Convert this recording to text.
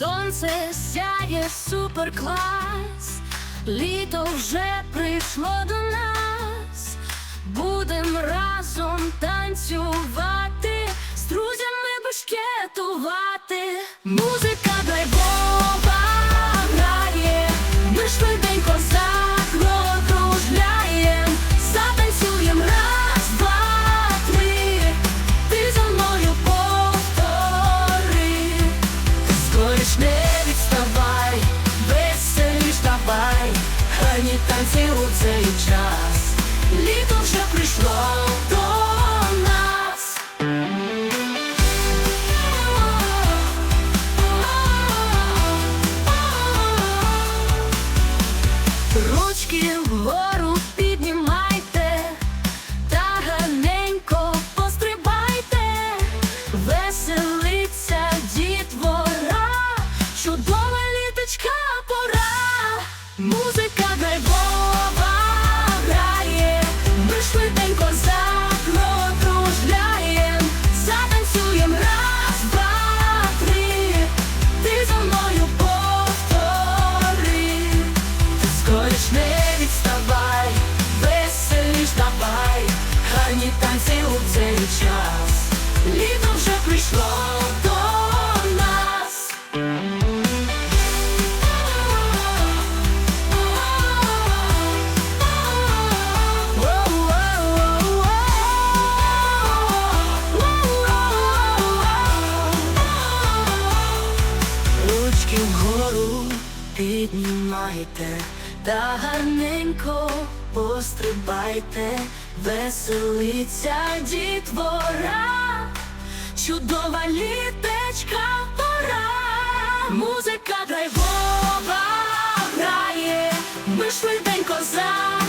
Сонце сяє суперклас, літо вже прийшло до нас, будем разом танцювати, з друзями бешкетувати. Музика гарні танці у цей час. Літо вже прийшло до нас. Ручки вгору піднімайте та гарненько пострибайте, веселиться дітвора, чудова літечка пора, музика драйвова грає, ми швиденько за